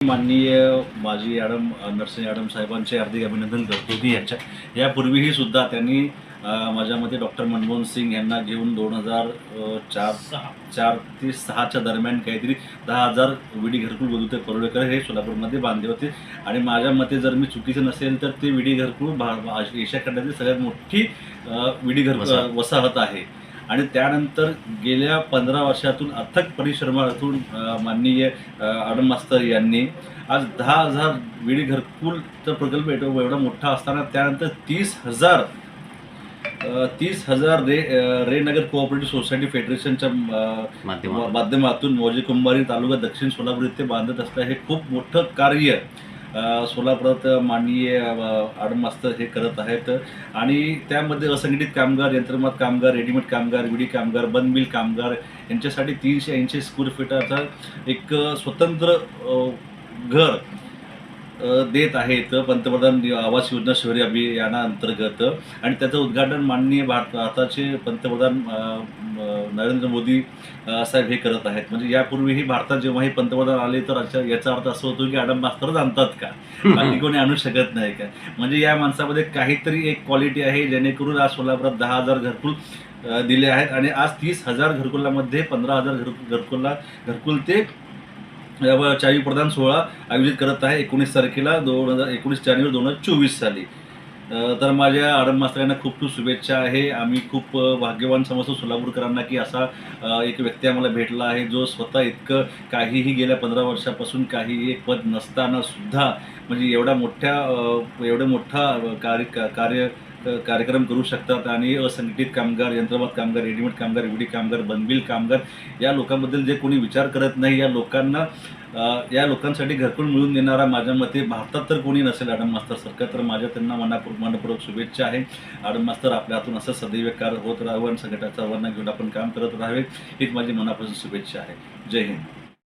माननीय माजी madam Narasimha madam साहेबांचे हार्दिक अभिनंदन करतो की याच्या. यापूर्वीही सुद्धा त्यांनी माझ्या मते डॉक्टर मनमोहन सिंग यांना घेऊन दोन हजार चार चार ते सहाच्या दरम्यान काहीतरी दहा हजार विडी घरकुल वधूते परोळेकर हे सोलापूरमध्ये बांधले होते. आणि माझ्या मते जर मी चुकीचं नसेल तर ते विडी घरकुल भा एशिया खंडातील सगळ्यात मोठी विडी घर. वसाहत आहे. आणि त्यानंतर गेल्या पंधरा वर्षातून अथक परिश्रमातून माननीय आडम मास्तर यांनी आज दहा हजार विडी घरकुलचा प्रकल्प एवढा एवढा मोठा असताना त्यानंतर तीस हजार तीस हजार रे रेनगर कोऑपरेटिव्ह सोसायटी फेडरेशनच्या माध्यमातून मौजे कुंभारी तालुका दक्षिण सोलापूर इथे बांधत असता. हे खूप मोठं कार्य. सोलापुरात माननीय आडमास्तर मास्तर हे करत आहेत. आणि त्यामध्ये असंघटित कामगार यंत्रमात कामगार रेडीमेड कामगार विडी कामगार बनमिल कामगार यांच्यासाठी तीनशे ऐंशी स्क्वेअर फीटाचा एक स्वतंत्र घर देत आहेत. पंतप्रधान आवास योजना शहरी अभियानाअंतर्गत आणि त्याचं उद्घाटन माननीय भारत भारताचे पंतप्रधान नरेंद्र मोदी साहेब हे करत आहेत. म्हणजे यापूर्वीही भारतात जेव्हा हे पंतप्रधान आले तर अच्छा याचा अर्थ असं होतो की आडम मास्तरच आणतात का? बाकी कोणी आणू शकत नाही का? म्हणजे या माणसामध्ये काहीतरी एक क्वालिटी आहे जेणेकरून आज सोलापुरात दहा हजार घरकुल दिले आहेत. आणि आज तीस हजार घरकुलामध्ये पंधरा हजार घर घरकुलला घरकुल ते चावी प्रदान सोहळा आयोजित करत आहे एकोणीस तारखेला दोन हजार एकोणीस जानेवारी दोन हजार चोवीस साली. तर माझ्या आडम मास्तरांना खूप खूप शुभेच्छा आहे. आम्ही खूप भाग्यवान समजतो सोलापूरकरांना की असा एक व्यक्ती आम्हाला भेटला आहे जो स्वतः इतकं काहीही गेल्या पंधरा वर्षापासून काही एक पद नसताना सुद्धा म्हणजे एवढा मोठ्या एवढं मोठा कार्य कार्य कार्यक्रम करू शकतात आणि असंघटित कामगार यंत्रमात कामगार रेडीमेड कामगार विडी कामगार बनबिल कामगार या लोकांबद्दल जे कोणी विचार करत नाही या लोकांना या लोकांसाठी घरकुल मिळून देणारा माझ्या मते भारतात तर कोणी नसेल आडम मास्तर सरकार तर माझ्या त्यांना मनापूर्व मनपूर्वक शुभेच्छा आहे. आडम मास्तर आपल्या हातून असं सदैव कार्य होत राहावं आणि संघटाचा आव्हानं घेऊन आपण काम करत राहावे हीच माझी मनापासून शुभेच्छा आहे. जय हिंद.